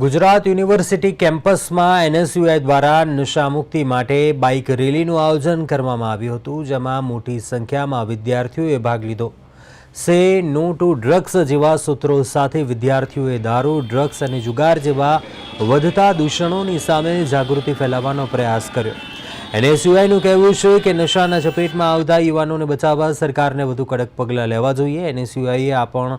Gujarat university કેમ્પસમાં NSUI દ્વારા નશામુક્તિ માટે બાઇક રેલીનું આયોજન કરવામાં આવ્યું હતું, જેમાં મોટી સંખ્યામાં વિદ્યાર્થીઓએ ભાગ લીધો. સે નો ટુ ડ્રગ્સ જેવા સૂત્રો સાથે વિદ્યાર્થીઓએ દારૂ, ડ્રગ્સ અને જુગાર જેવા વધતા દૂષણોની સામે જાગૃતિ ફેલાવવાનો પ્રયાસ કર્યો. એનએસયુઆઈનું કહેવું છે કે નશાના ચપેટમાં આવતા યુવાનોને બચાવવા સરકારને વધુ કડક પગલાં લેવા જોઈએ. એનએસયુઆઈએ આ પણ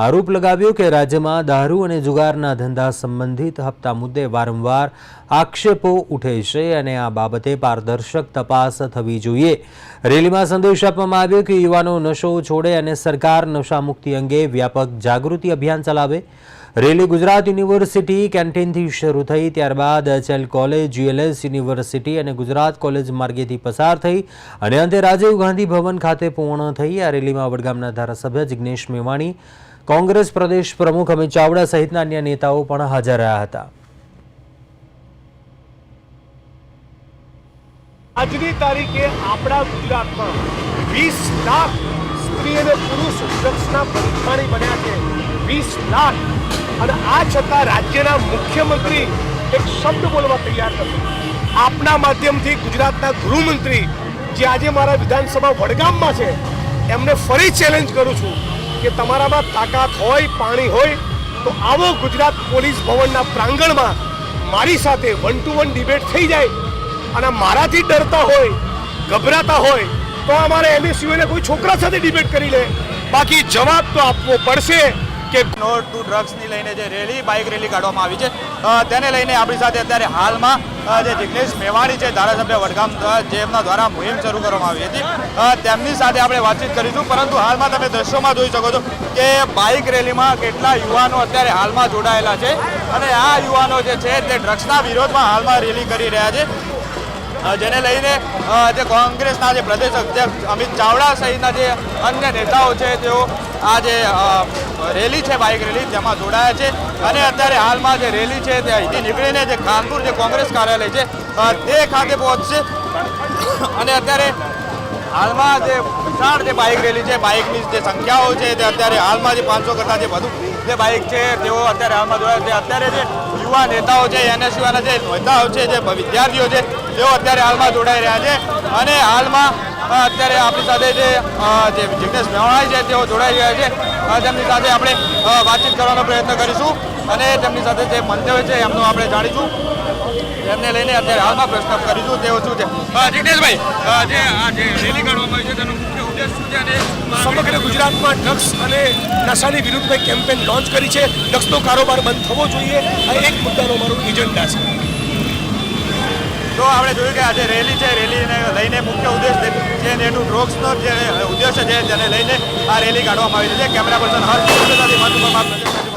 આરોપ લગાવ્યો કે રાજ્યમાં દારૂ અને જુગારના ધંધા સંબંધિત હપ્તા મુદ્દે વારંવાર આક્ષેપો ઉઠે છે અને આ બાબતે પારદર્શક તપાસ થવી જોઈએ. રેલીમાં સંદેશ આપવામાં આવ્યો કે યુવાનો નશો છોડે અને સરકાર નશામુક્તિ અંગે વ્યાપક જાગૃતિ અભિયાન ચલાવે. રેલી ગુજરાત યુનિવર્સિટી કેન્ટીનથી શરૂ થઈ, ત્યારબાદ એચએલ કોલેજ, યુએલએસ યુનિવર્સિટી અને ગુજરાત કોલેજ માર્ગેથી પસાર થઈ અને અંતે રાજીવ ગાંધી ભવન ખાતે પૂર્ણ થઈ. આ રેલીમાં વડગામના ધારાસભ્ય જિગ્નેશ મેવાણી કોંગ્રેસ પ્રદેશ પ્રમુખ અમિત ચાવડા સહિતના અન્ય નેતાઓ પણ હાજર રહ્યા હતા. આજની તારીખે આપણા ગુજરાતમાં વીસ લાખ સ્ત્રી અને પુરુષ ડ્રગ્સના બંધાણી બન્યા છે. વીસ લાખ. અને આ છતાં રાજ્યના મુખ્યમંત્રી એક શબ્દ બોલવા તૈયાર નથી. આપના માધ્યમથી ગુજરાતના ગૃહમંત્રી જે આજે મારા વિધાનસભા વડગામમાં છે, એમને ફરી ચેલેન્જ કરું છું. કે તમારામાં તાકાત હોય, પાણી હોય, તો આવો ગુજરાત પોલીસ ભવનના પ્રાંગણમાં મારી સાથે વન ટુ વન ડિબેટ થઈ જાય અને મારાથી ડરતા હોય, ગભરાતા હોય, તો અમારે એમએસયુને કોઈ છોકરા સાથે ડિબેટ કરી લે. બાકી જવાબ તો આપવો પડશે. કે નો ટુ ડ્રગ્સની લઈને જે રેલી, બાઇક રેલી કાઢવામાં આવી છે. તેને લઈને આપણી સાથે અત્યારે હાલમાં જે જિગ્નેશ મેવાણી છે, ધારાસભ્ય વડગામ જેમના દ્વારા મુહિમ શરૂ કરવામાં આવી હતી. તેમની સાથે આપણે વાતચીત કરીશું, પરંતુ હાલમાં તમે દ્રશ્યોમાં જોઈ શકો છો કે બાઇક રેલીમાં કેટલા યુવાનો અત્યારે હાલમાં જોડાયેલા છે. અને આ યુવાનો જે છે, તે ડ્રગ્સના વિરોધમાં હાલમાં રેલી કરી રહ્યા છે. જેને લઈને જે કોંગ્રેસના જે પ્રદેશ અધ્યક્ષ અમિત ચાવડા સહિતના જે અન્ય નેતાઓ છે, તેઓ આ જે રેલી છે, બાઇક રેલી, તેમાં જોડાયા છે. અને અત્યારે હાલમાં જે રેલી છે, તે અહીંથી નીકળીને જે કાનપુર જે કોંગ્રેસ કાર્યાલય છે તે ખાતે પહોંચશે. અને અત્યારે હાલમાં જે વિશાળ જે બાઇક રેલી છે, બાઇકની જે સંખ્યાઓ છે, તે અત્યારે હાલમાં જે પાંચસો કરતાં જે વધુ જે બાઇક છે, તેઓ અત્યારે હાલમાં જોડાયા છે. અત્યારે જે યુવા નેતાઓ છે એનએસયુના જે નેતાઓ છે, જે વિદ્યાર્થીઓ છે, તેઓ અત્યારે હાલમાં જોડાઈ રહ્યા છે. અને હાલમાં અત્યારે આપણી સાથે જે જે જિગ્નેશ મેવાણી છે, તેઓ જોડાઈ રહ્યા છે. તેમની સાથે આપણે વાતચીત કરવાનો પ્રયત્ન કરીશું અને તેમની સાથે જે મંતવ્ય છે, એમનું આપણે જાણીશું. એમને લઈને અત્યારે હાલમાં પ્રશ્ન કરીશું, તેઓ શું છે? જિગ્નેશભાઈ જે આ જે રેલી કાઢવામાં છે, તેનો મુખ્ય ઉદ્દેશ શું છે અને સમગ્ર ગુજરાતમાં ડ્રગ્સ અને નશાની વિરુદ્ધમાં કેમ્પેન લોન્ચ કરી છે. ડ્રગ્સનો કારોબાર બંધ થવો જોઈએ. આ એક મુદ્દાનો મારો એજન્ડા છે. આપણે જોયું કે આજે રેલી છે, રેલીને લઈને મુખ્ય ઉદ્દેશ છે નેટુ ડ્રોગ્સનો જે ઉદ્દેશ છે તેને લઈને આ રેલી કાઢવામાં આવી છે. કેમેરા પર્સન હર્ષ સાથે